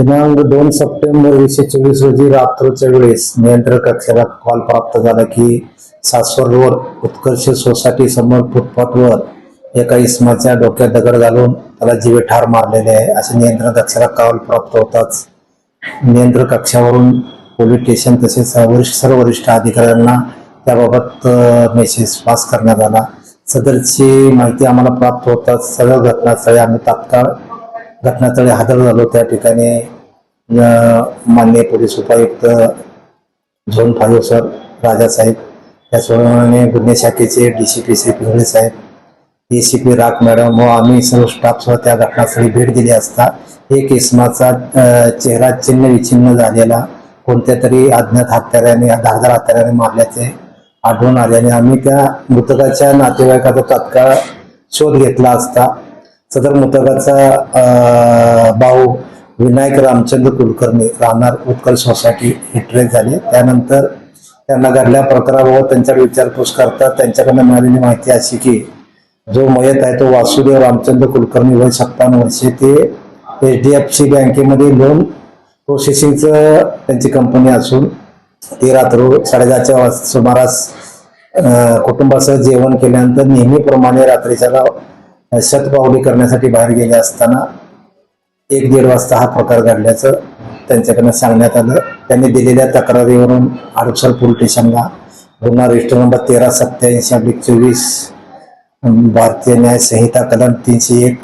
दिनांक दोन सप्टेंबर वीसशे चोवीस रोजी रात्रीच्या वेळेस नियंत्रण कक्षाला कॉल प्राप्त झाला की सासवड रोड उत्कर्ष सोसायटी समोर फुटपाथवर एका इसमाच्या डोक्यात दगड घालून त्याला जीवे ठार मारलेले आहे असे नियंत्रण कक्षाला कॉल प्राप्त होताच नियंत्रण कक्षावरून पोलीस स्टेशन तसेच वरिष्ठ सर्व वरिष्ठ अधिकाऱ्यांना त्याबाबत मेसेज पास करण्यात आला. सदरची माहिती आम्हाला प्राप्त होताच. सगळं घटनास्थळी आम्ही तात्काळ घटनास्थळी हजर झालो. त्या ठिकाणी मान्य माननीय पोलीस उपायुक्त झोन फाईव्ह सर राजासाहेब त्याचप्रमाणे गुन्हे शाखेचे D C P Shri Pingle Saheb A C P Rakh madam व आम्ही सर्व स्टाफसह त्या घटनास्थळी भेट दिली असता एक इसमाचा चेहरा चिन्ह विचिन्ह झालेला कोणत्या तरी अज्ञात हत्याराने धारदार हत्याराने मारल्याचे आढळून आल्याने आम्ही त्या मृतकाच्या नातेवाईकाचा तात्काळ शोध घेतला असता. सदर मृतकाचा भाऊ विनायक रामचंद्र कुलकर्णी राहणार उत्कल सोसायटी हे झाले. त्यानंतर त्यांना घडल्या प्रकाराबाबत त्यांच्यावर विचारपूस करतात. त्यांच्याकडनं मिळालेली माहिती अशी की जो मयत आहे तो वासुदेव रामचंद्र कुलकर्णी वय सत्तावन्न वर्षे. ते एच डी एफ सी बँकेमध्ये लोन प्रोसेसिंगचं त्यांची कंपनी असून ते रात्र साडेदहाच्या वाज- सुमारास कुटुंबासह जेवण केल्यानंतर नेहमीप्रमाणे रात्रीच्याला शतपावली करण्यासाठी बाहेर गेले असताना एक दीड वाजता हा प्रकार घडल्याचं त्यांच्याकडनं सांगण्यात आलं. त्यांनी दिलेल्या तक्रारीवरून आडसर पोलीस स्टेशनला गुन्हा रजिस्टर नंबर तेरा सत्याऐंशी अब्लिक चोवीस भारतीय न्याय संहिता कलम तीनशे एक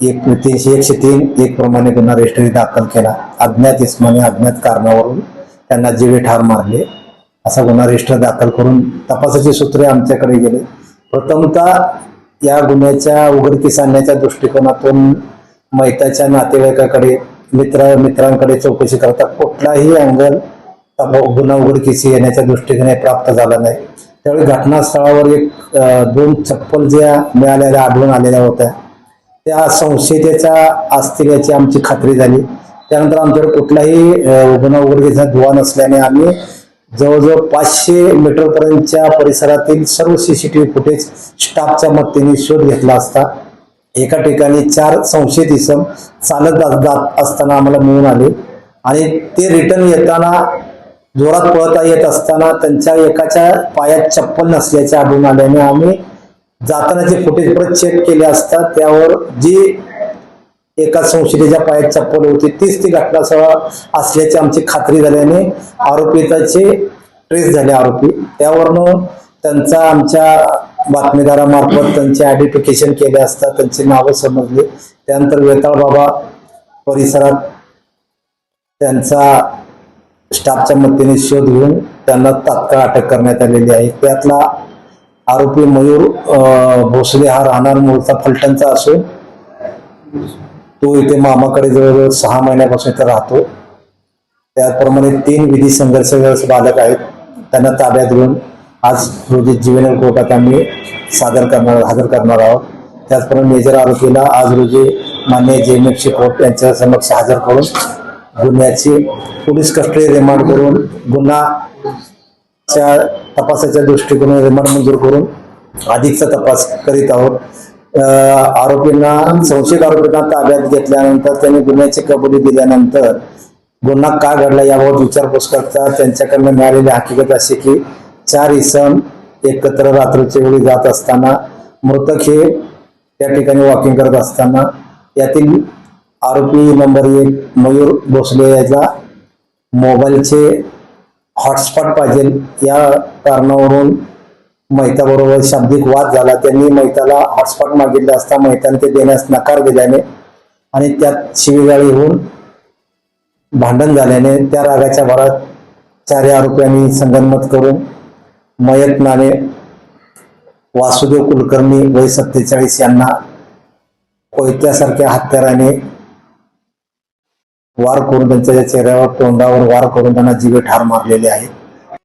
एक तीनशे एकशे तीन एक प्रमाणे गुन्हा रजिस्टरी दाखल केला. अज्ञात इस्माने अज्ञात कारणावरून त्यांना जीवे ठार मारले. असा गुन्हा रजिस्टर दाखल करून तपासाची सूत्रे आमच्याकडे गेले. प्रथमतः या गुन्ह्याच्या उघडकीस आणण्याच्या दृष्टिकोनातून मैताच्या नातेवाईकाकडे मित्र मित्रांकडे चौकशी करता कुठलाही अँगल गुन्हा उघडकीस येण्याच्या दृष्टीने प्राप्त झाला नाही. त्यावेळी घटनास्थळावर एक दोन चप्पल ज्या मिळालेल्या आढळून आलेल्या होत्या. त्या संशयतेच्या असतील याची आमची खात्री झाली. त्यानंतर आमच्याकडे कुठलाही गुन्हा उघडकीचा दुवा नसल्याने आम्ही जवळजवळ पाचशे मीटरपर्यंतच्या परिसरातील सर्व सीसीटीव्ही फुटेज स्टाफच्या मदतीने शोध घेतला असता. एका ठिकाणी चार संशयित इसम चालत जात- असताना आम्हाला मिळून आले. आणि ते रिटर्न येताना जोरात पळता येत असताना त्यांच्या एकाच्या पायात चप्पल नसल्याचे आढळून आल्याने आम्ही जातानाचे फुटेज परत चेक केले असता त्यावर जी एका संशयितेच्या पायात चप्पल होती तीच ती घटनास्थळ असल्याची आमची खात्री झाल्याने आरोपिताचे ट्रेस झाले आरोपी. त्यावरनं त्यांचा आमच्या बातमीदारामार्फत त्यांचे आयडेंटिफिकेशन केले असता त्यांची नावं समजली. त्यानंतर वेताळ बाबा परिसरात त्यांचा स्टाफच्या मदतीने शोध घेऊन त्यांना तात्काळ अटक करण्यात आलेली आहे. त्यातला आरोपी मयूर भोसले हा राहणार मूळचा फलटणचा असून तो इथे मामाकडे जवळजवळ सहा महिन्यापासून इथे राहतो. त्याचप्रमाणे तीन विधी संघर्ष बालक आहेत. त्यांना ताब्यात घेऊन आज रोजी जुवेनल कोर्टात आम्ही सादर करणार हजर करणार आहोत. त्याचप्रमाणे मेजर आरोपीला आज रोजी मान्य जेएमएफसी कोर्ट यांच्या समक्ष हजर करून गुन्ह्याची पोलीस कस्टडी रिमांड करून गुन्हाच्या तपासाच्या दृष्टिकोनाने रिमांड मंजूर करून अधिकचा तपास करीत आहोत. आरोपींना संशयित आरोपींना ताब्यात घेतल्यानंतर त्यांनी गुन्ह्याची कबुली दिल्यानंतर गुन्हा का घडला याबाबत विचारपूस करता त्यांच्याकडनं मिळालेली हकीकत अशी की चार इसम एकत्र रात्रीच्या वेळी जात असताना मृतक हे त्या ठिकाणी वॉकिंग करत असताना यातील आरोपी नंबर एक मयूर भोसले याचा मोबाईलचे हॉटस्पॉट पाहिजे या कारणावरून मैताबरोबर शाब्दिक वाद झाला. त्यांनी मैताला हॉटस्पॉट मागितले असता मैताने ते देण्यास नकार दिल्याने आणि त्यात शिवीगाळी होऊन भांडण झाल्याने त्या रागाच्या भरात चारही आरोपींनी संगनमत करून मयत नाणे वासुदेव कुलकर्णी वय सत्तेचाळीस यांना कोयत्यासारख्या हत्याराने वार करून त्यांच्या चेहऱ्यावर तोंडावर वार करून त्यांना जीवे ठार मारलेले आहेत.